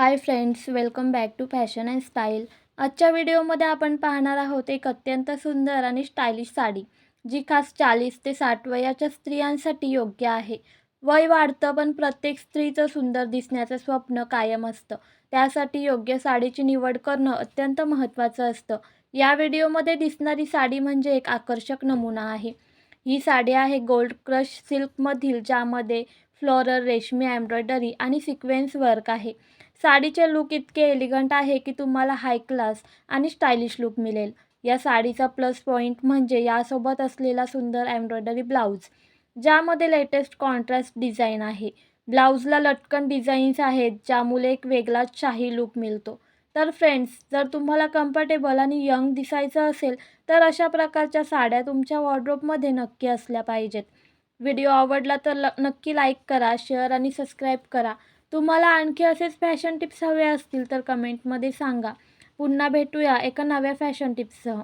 Hi friends welcome back to fashion and style आजच्या व्हिडिओमध्ये आपण पाहणार आहोत एक अत्यंत सुंदर आणि स्टायलिश साडी जी खास चाळीस ते साठ वयाच्या स्त्रियांसाठी योग्य आहे. वय वाढतं पण प्रत्येक स्त्रीचं सुंदर दिसण्याचं स्वप्न कायम असतं. त्यासाठी योग्य साडीची निवड करणं अत्यंत महत्त्वाचं असतं. या व्हिडिओमध्ये दिसणारी साडी म्हणजे एक आकर्षक नमुना आहे. ही साडी आहे गोल्ड क्रश सिल्कमधील ज्यामध्ये फ्लोरल रेशमी एम्ब्रॉयडरी आणि सिक्वेन्स वर्क आहे. साडीचे लुक इतके एलिगंट आहे की तुम्हाला हाय क्लास आणि स्टायलिश लुक मिळेल. या साडीचा प्लस पॉईंट म्हणजे यासोबत असलेला सुंदर एम्ब्रॉयडरी ब्लाऊज ज्यामध्ये लेटेस्ट कॉन्ट्रास्ट डिझाईन आहे. ब्लाऊजला लटकन डिझाईन्स आहेत ज्यामुळे एक वेगळाच शाही लुक मिळतो. तर फ्रेंड्स जर तुम्हाला कम्फर्टेबल आणि यंग दिसायचं असेल तर अशा प्रकारच्या साड्या तुमच्या वॉर्ड्रोपमध्ये नक्की असल्या पाहिजेत. व्हिडिओ आवडला तर ल नक्की लाईक करा शेअर आणि सबस्क्राईब करा. तुम्हाला आणखी असेच फॅशन टिप्स हवे असतील तर कमेंटमध्ये सांगा. पुन्हा भेटूया एका नव्या फॅशन टिप्ससह